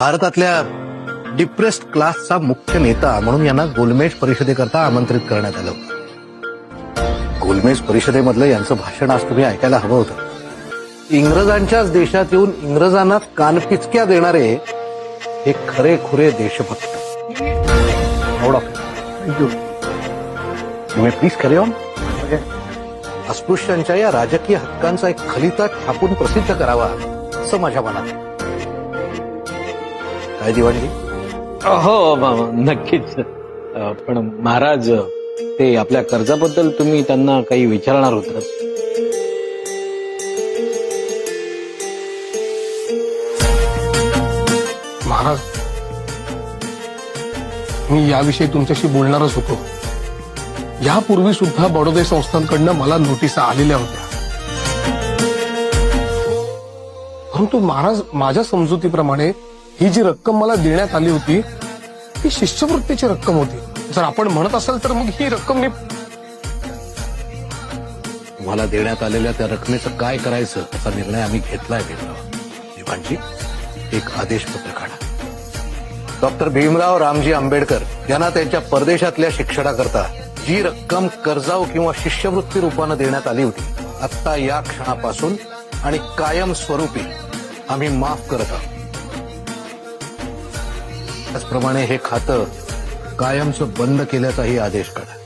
भारतातल्या डिप्रेस्ड क्लासचा मुख्य नेता म्हणून यांना गोलमेज परिषदेकरता आमंत्रित करण्यात आलं. होतं गोलमेज परिषदेमधलं यांचं भाषण आज तुम्ही ऐकायला हवं होतं. इंग्रजांच्याच देशात येऊन इंग्रजांना कानपिचक्या देणारे हे खरे खुरे देशभक्त. तुम्ही प्लीज कॅरी ऑन अस्पृश्यांच्या या राजकीय हक्कांचा एक खलिता छापून प्रसिद्ध करावा असं माझ्या मनात आहे. काय दिवाणी हो म- नक्कीच. अ, पण महाराज ते आपल्या कर्जाबद्दल तुम्ही त्यांना काही विचारणार होत. महाराज मी याविषयी तुमच्याशी बोलणारच होतो. यापूर्वी सुद्धा बडोदे संस्थांकडनं मला नोटिसा आलेल्या होत्या. परंतु महाराज माझ्या समजुतीप्रमाणे ही जी रक्कम मला देण्यात आली होती ती शिष्यवृत्तीची रक्कम होती. जर आपण म्हणत असाल तर मग ही रक्कम मी तुम्हाला देण्यात आलेल्या त्या रकमेचं काय करायचं असा निर्णय आम्ही घेतलाय भीमराव एक आदेश पत्र काढा. डॉक्टर भीमराव रामजी आंबेडकर यांना त्यांच्या परदेशातल्या शिक्षणाकरता जी रक्कम कर्जाव किंवा शिष्यवृत्ती रूपानं देण्यात आली होती आत्ता या क्षणापासून आणि कायम स्वरूपी आम्ही माफ करत आहोत. त्याचप्रमाणे हे खातं कायमचं बंद केल्याचाही आदेश काढा.